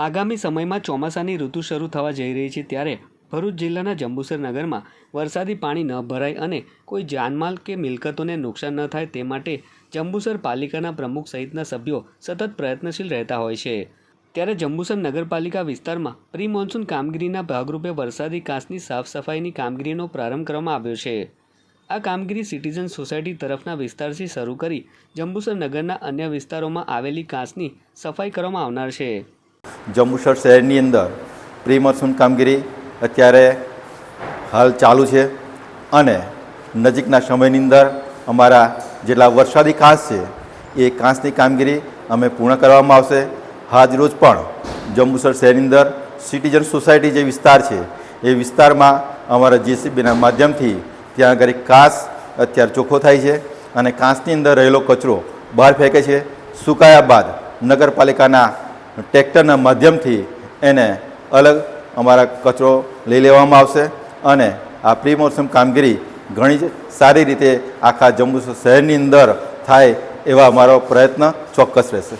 આગામી સમયમાં ચોમાસાની ઋતુ શરૂ થવા જઈ રહી છે ત્યારે ભરૂચ જિલ્લાના જંબુસર નગરમાં વરસાદી પાણી ન ભરાય અને કોઈ જાનમાલ કે મિલકતોને નુકસાન ન થાય તે માટે જંબુસર પાલિકાના પ્રમુખ સહિતના સભ્યો સતત પ્રયત્નશીલ રહેતા હોય છે. ત્યારે જંબુસર નગરપાલિકા વિસ્તારમાં પ્રી મોન્સૂન કામગીરીના ભાગરૂપે વરસાદી કાંસની સાફ સફાઈની કામગીરીનો પ્રારંભ કરવામાં આવ્યો છે. આ કામગીરી સિટીઝન સોસાયટી તરફના વિસ્તારથી શરૂ કરી જંબુસર નગરના અન્ય વિસ્તારોમાં આવેલી કાંસની સફાઈ કરવામાં આવનાર છે. જંબુસર શહેરની અંદર પ્રી મોન્સૂન કામગીરી અત્યારે હાલ ચાલુ છે અને નજીકના સમયની અંદર અમારા જેટલા વરસાદી કાંસ છે, એ કાંસની કામગીરી અમે પૂર્ણ કરવામાં આવશે. આજ રોજ પણ જંબુસર શહેરની અંદર સિટીઝન સોસાયટી જે વિસ્તાર છે, એ વિસ્તારમાં અમારા જેસીબીના માધ્યમથી ત્યાં આગળ કાંસ અત્યારે ચોખ્ખો થાય છે અને કાંસની અંદર રહેલો કચરો બહાર ફેંકે છે. સુકાયા બાદ નગરપાલિકાના ટ્રેક્ટરના માધ્યમથી એને અલગ અમારા કચરો લઈ લેવામાં આવશે અને આ પ્રી મોસમ કામગીરી ઘણી જ સારી રીતે આખા જંબુસર શહેરની અંદર થાય એવા અમારો પ્રયત્ન ચોક્કસ રહેશે.